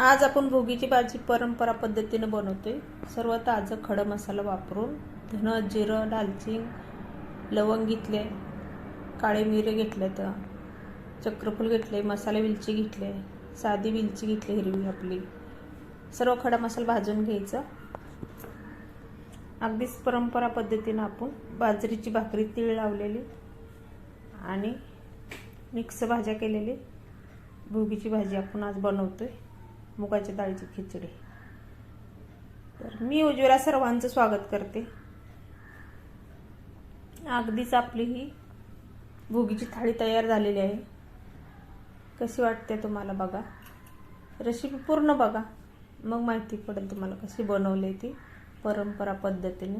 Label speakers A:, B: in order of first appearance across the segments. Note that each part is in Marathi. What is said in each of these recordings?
A: आज आपण भोगीची भाजी परंपरा पद्धतीने बनवतोय. सर्व ताजं खडं मसाला वापरून धन जिरं दालचिंग लवंग घेतले काळे मिरे घेतले तर चक्रफूल घेतले मसाले विलची घेतले साधी विलची घेतली हिरवी आपली. सर्व खडा मसाला भाजून घ्यायचं. अगदीच परंपरा पद्धतीनं आपण बाजरीची भाकरी तीळ लावलेली आणि मिक्स भाज्या केलेली. भोगीची भाजी आपण आज बनवतोय. मुगाच्या डाळीची खिचडी. तर मी उज्ज्वला सर्वांचं स्वागत करते. अगदीच आपली ही भोगीची थाळी तयार झालेली आहे. कशी वाटते तुम्हाला बघा? रेसिपी पूर्ण बघा. मग माहिती पडेल तुम्हाला कशी बनवली ती परंपरा पद्धतीने.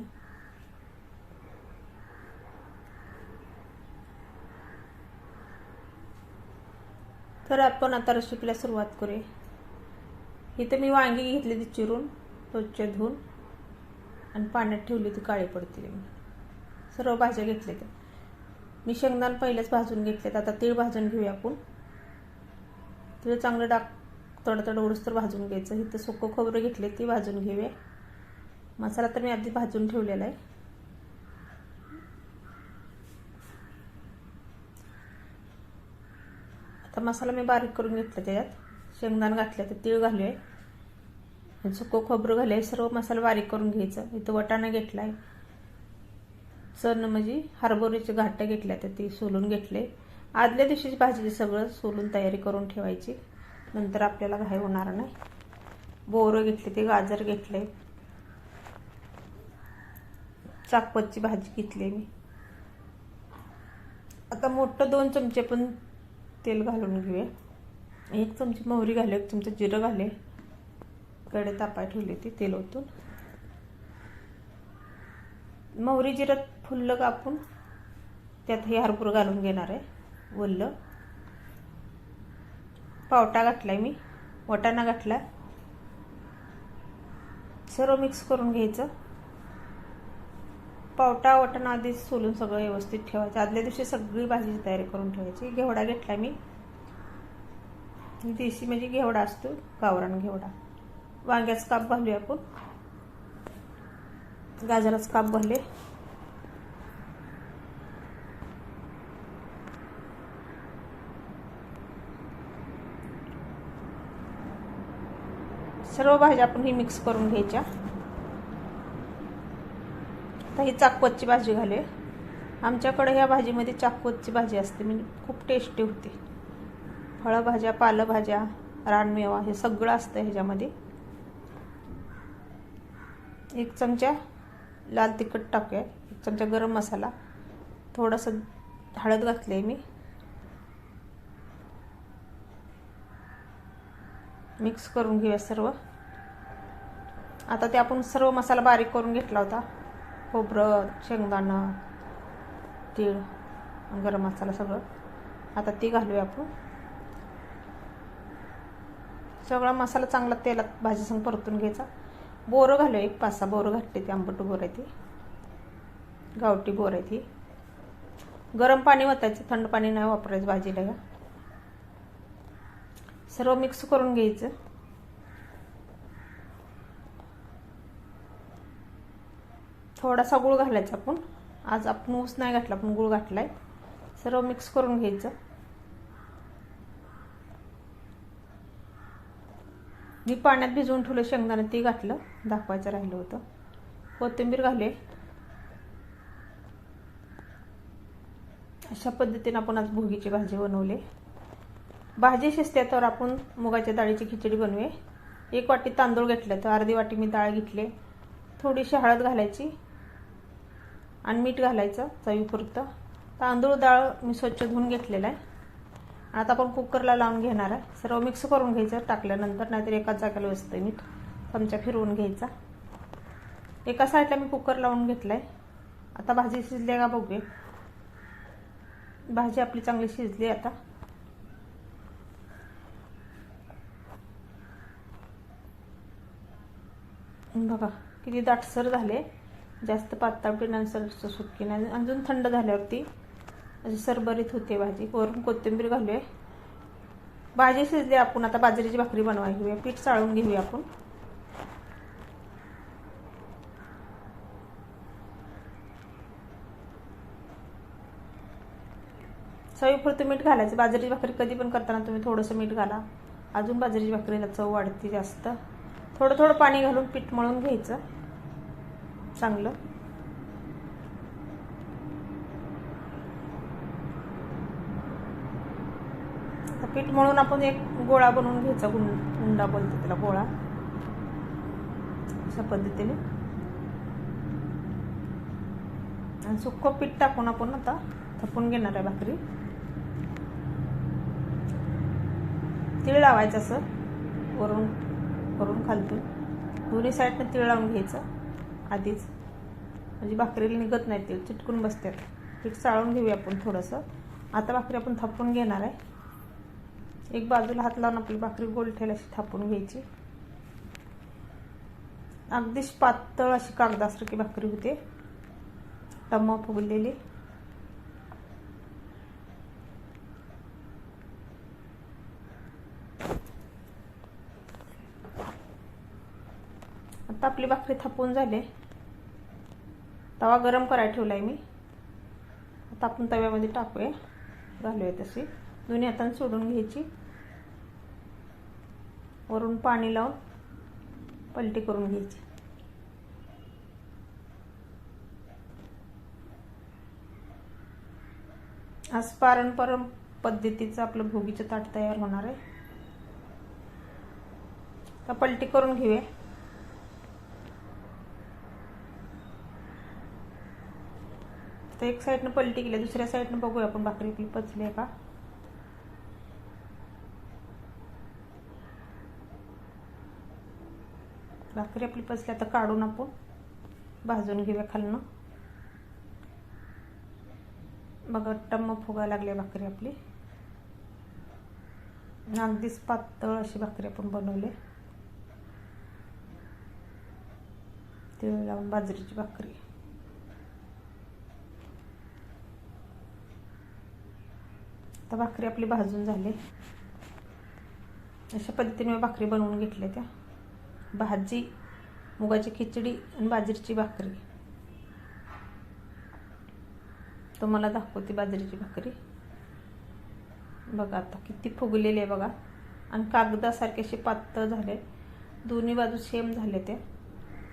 A: तर आपण आता रेसिपीला सुरुवात करूया. इथं मी वांगी घेतली ती चिरून स्वच्छ धुवून आणि पाण्यात ठेवली ती काळी पडतील मी. सर्व भाज्या घेतल्या त्या मी शेंगदाण पहिलेच भाजून घेतलेत आता तीळ भाजून घेऊया आपण. तीळ चांगलं डाक तडतड उडूस तर भाजून घ्यायचं. इथं सुकं खोबरं घेतले ती भाजून घेऊया. मसाला तर मी आधी भाजून ठेवलेला आहे. आता मसाला मी बारीक करून घेतला त्याच्यात. शेंगदाण घातलं तर तीळ घालूया. आणि सुकं खोबरं घालूया. सर्व मसाला बारीक करून घ्यायचं. इथं वटाणा घेतला आहे सण म्हणजे हरभऱ्याचे घाट्या घेतल्या तर ती सोलून घेतले. आदल्या दिवशीची भाजी सगळं सोलून तयारी करून ठेवायची. नंतर आपल्याला घाई होणार नाही. बोरं घेतले ते गाजर घेतले. चाकपतची भाजी घेतली मी. आता मोठं दोन चमचे पण तेल घालून घेऊया. एक चमची मोहरी घाले एक चमचं जिरं घाले. कडे तापाय ठेवली ती तेल ओतून मोहरी जिरं फुललं कापून त्यात हे हरपूर घालून घेणार आहे वल्लं. पावटा घातलाय मी वटाणा घातला. सर्व मिक्स करून घ्यायचं. पावटा वटाणा आधी सोलून सगळं व्यवस्थित ठेवायचं. आदल्या दिवशी सगळी भाजीची तयारी करून ठेवायची. घेवडा घेतला मी. देशी म्हणजे घेवडा असतो गावरान घेवडा. वांग्याच काप घालूया आपण. गाजराच काप भरले. सर्व भाज्या आपण ही मिक्स करून घ्यायच्या. आता ही चाकवतची भाजी घालूया. आमच्याकडे ह्या भाजीमध्ये चाकवतची भाजी असते म्हणजे खूप टेस्टी होते. फळभाज्या पालेभाज्या रानमेवा हे सगळं असतं ह्याच्यामध्ये. एक चमचा लाल तिखट टाकूया. एक चमचा गरम मसाला. थोडंसं हळद घातली आहे मी. मिक्स करून घेऊया सर्व. आता ते आपण सर्व मसाला बारीक करून घेतला होता. खोबरं शेंगदाणं तीळ गरम मसाला सगळं. आता ती घालूया आपण. सगळा मसाला चांगला तेलात भाजीसंग परतून घ्यायचा. बोरं घालू एक पाच सहा बोरं घातली ती आंबट बोर आहे ती. गावठी बोर आहे ती. गरम पाणी वतायचं थंड पाणी नाही वापरायचं भाजीला या सर्व मिक्स करून घ्यायचं. थोडासा गुळ घालायचा आपण. आज आपण ऊस नाही घातला आपण गुळ घातलाय. सर्व मिक्स करून घ्यायचं. मी पाण्यात भिजवून ठेवलं शेंगदाणं ते घातलं दाखवायचं राहिलं होतं. कोथिंबीर घाले अशा पद्धतीने आपण आज भोगीची भाजी बनवली. भाजी शिजते तर आपण मुगाच्या डाळीची खिचडी बनवूया. एक वाटी तांदूळ घेतलं तर अर्धी वाटी मी डाळ घेतली. थोडीशी हळद घालायची आणि मीठ घालायचं चवीपुरतं. तांदूळ डाळ मी स्वच्छ धुवून घेतलेला आहे. आता आपण कुकरला लावून घेणार आहे. सर्व मिक्स करून घ्यायचं टाकल्यानंतर नाहीतर एकाच जागेला व्यवस्थित मीठ चमचा फिरवून घ्यायचा. एका साईडला मी कुकर लावून घेतला आहे आता भाजी शिजली का बघूया. भाजी आपली चांगली शिजली आता. बघा किती दाटसर झाले. जास्त पातळ पिण्यासर सुटकी नाही. अजून थंड झाल्यावरती अशी सरभरीत होते भाजी. वरून कोथिंबीर घालूया. भाजी शिजली आपण. आता बाजरीची भाकरी बनवाय घेऊया. पीठ चाळून घेऊया आपण. चवीपुरतं मीठ घालायचं. बाजरीची भाकरी कधी पण करताना तुम्ही थोडंसं मीठ घाला. अजून बाजरीची भाकरीला चव वाढते जास्त. थोडं थोडं पाणी घालून पीठ मळून घ्यायचं. चांगलं आता पीठ म्हणून आपण एक गोळा बनवून घ्यायचा गुंड गुंडा बोलतो त्याला गोळा. अशा पद्धतीने. आणि सुक्क पीठ टाकून आपण आता थपून घेणार आहे भाकरी. तीळ लावायचं असं वरून वरून खालतून. दोन्ही साईडनं तीळ लावून घ्यायचं आधीच. म्हणजे भाकरीला निघत नाही तीळ चिटकून बसतात पीठ चाळून घेऊया आपण थोडंसं. आता भाकरी आपण थापून घेणार आहे. एक बाजूला हात लावून आपली भाकरी गोल ठेल अशी थापून घ्यायची. अगदीच पातळ अशी कागदासारखी भाकरी होते. टम्मा फुगलेली. आता आपली भाकरी थापून झाले. तवा गरम करायला ठेवलाय मी. आता आपण तव्यामध्ये टाकूया. घालूया तशी. दोन्ही हाताने सोडून घ्यायची. वरून पाणी लावून पलटी करून घ्यायची. आज पारंपरिक पद्धतीचं आपलं भोगीचं ताट तयार होणार आहे. तर पलटी करून घेऊया. तर एक साईडनं पलटी केली दुसऱ्या साईडनं बघूया आपण भाकरी आपली पचली आहे का? भाकरी आपली पसल्या आता काढून आपण भाजून घेऊया खालनं. बघा टम्म फुगा लागली भाकरी आपली. अगदीच पातळ अशी भाकरी आपण बनवली तिळ लावून बाजरीची भाकरी. आता भाकरी आपली भाजून झाली. अशा पद्धतीने मी भाकरी बनवून घेतल्या त्या. भाजी मुगाची खिचडी आणि बाजरीची भाकरी. तुम्हाला दाखवते बाजरीची भाकरी. बघा आता किती फुगलेली आहे बघा. आणि कागदासारखे असे पातळ झाले. दोन्ही बाजू सेम झाले ते.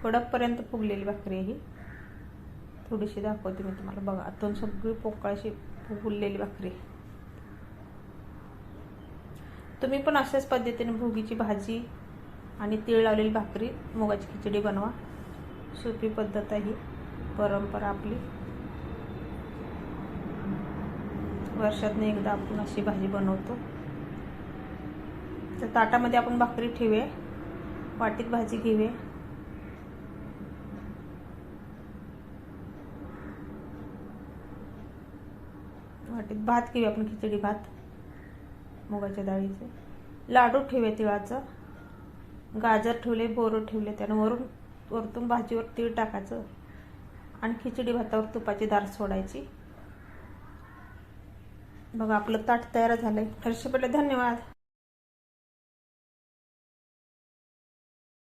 A: कडकपर्यंत फुगलेली भाकरी आहे ही. थोडीशी दाखवते मी तुम्हाला. बघा आतून सगळी पोकळाशी फुगलेली भाकरी तुम्ही पण अशाच पद्धतीने भोगीची भाजी आणि तीळ लावलेली भाकरी मुगाची खिचडी बनवा. सोपी पद्धत आहे ही. परंपरा आपली. वर्षातनं एकदा आपण अशी भाजी बनवतो. तर ताटामध्ये आपण भाकरी ठेवे वाटीत भाजी घेऊया. वाटीत भात घेऊया आपण खिचडी भात. मुगाच्या डाळीचे. लाडू ठेवे तिळाचं. गाजर ठेवले बोरं ठेवले त्यानं वरून वरतून भाजीवर तीळ टाकायचं. आणि खिचडी भातावर तुपाची दार सोडायची. बघा आपलं ताट तयार झालंय. हर्ष पडले धन्यवाद.